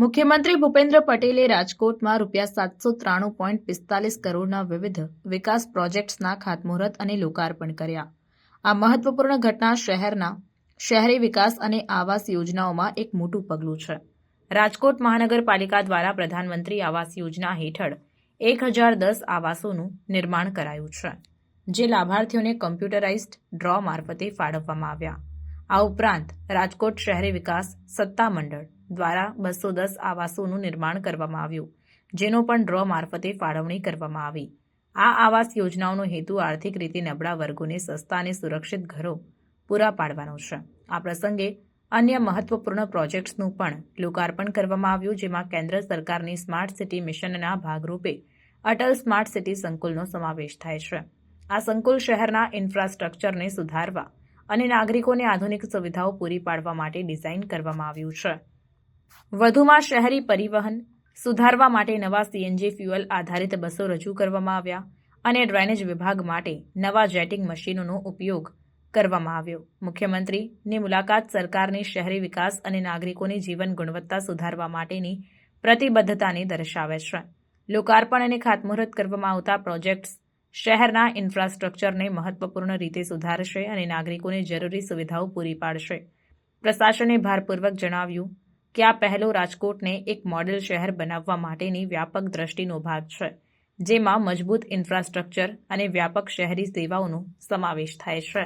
મુખ્યમંત્રી ભૂપેન્દ્ર પટેલે રાજકોટમાં રૂપિયા સાતસો ત્રાણું પોઈન્ટ પિસ્તાલીસ કરોડના વિવિધ વિકાસ પ્રોજેક્ટ્સના ખાતમુહૂર્ત અને લોકાર્પણ કર્યા. આ મહત્વપૂર્ણ ઘટના શહેરના શહેરી વિકાસ અને આવાસ યોજનાઓમાં એક મોટું પગલું છે. રાજકોટ મહાનગરપાલિકા દ્વારા પ્રધાનમંત્રી આવાસ યોજના હેઠળ એક હજાર દસ આવાસોનું નિર્માણ કરાયું છે, જે લાભાર્થીઓને કમ્પ્યુટરાઇઝ્ડ ડ્રો મારફતે ફાળવવામાં આવ્યા. આ ઉપરાંત રાજકોટ શહેરી વિકાસ સત્તામંડળ દ્વારા બસો દસ આવાસોનું નિર્માણ કરવામાં આવ્યું, જેનો પણ ડ્રો મારફતે ફાળવણી કરવામાં આવી. આ આવાસ યોજનાઓનો હેતુ આર્થિક રીતે નબળા વર્ગોને સસ્તા અને સુરક્ષિત ઘરો પૂરા પાડવાનો છે. આ પ્રસંગે અન્ય મહત્વપૂર્ણ પ્રોજેક્ટ્સનું પણ લોકાર્પણ કરવામાં આવ્યું, જેમાં કેન્દ્ર સરકારની સ્માર્ટ સિટી મિશનના ભાગરૂપે અટલ સ્માર્ટ સિટી સંકુલનો સમાવેશ થાય છે. આ સંકુલ શહેરના ઇન્ફ્રાસ્ટ્રક્ચરને સુધારવા અને નાગરિકોને આધુનિક સુવિધાઓ પૂરી પાડવા માટે ડિઝાઇન કરવામાં આવ્યું છે. વધુમાં શહેરી પરિવહન સુધારવા માટે નવા સીએનજી ફ્યુઅલ આધારિત બસો રજૂ કરવામાં આવ્યા અને ડ્રેનેજ વિભાગ માટે નવા જેટિંગ મશીનોનો ઉપયોગ કરવામાં આવ્યો. મુખ્યમંત્રીની મુલાકાત સરકારની શહેરી વિકાસ અને નાગરિકોની જીવન ગુણવત્તા સુધારવા માટેની પ્રતિબદ્ધતાને દર્શાવે છે. લોકાર્પણ અને ખાતમુહૂર્ત કરવામાં આવતા પ્રોજેક્ટ્સ શહેરના ઇન્ફ્રાસ્ટ્રક્ચરને મહત્વપૂર્ણ રીતે સુધારશે અને નાગરિકોને જરૂરી સુવિધાઓ પૂરી પાડશે. પ્રશાસને ભારપૂર્વક જણાવ્યું કે આ પહેલો રાજકોટને એક મોડેલ શહેર બનાવવા માટેની વ્યાપક દ્રષ્ટિનો ભાગ છે, જેમાં મજબૂત ઇન્ફ્રાસ્ટ્રક્ચર અને વ્યાપક શહેરી સેવાઓનો સમાવેશ થાય છે.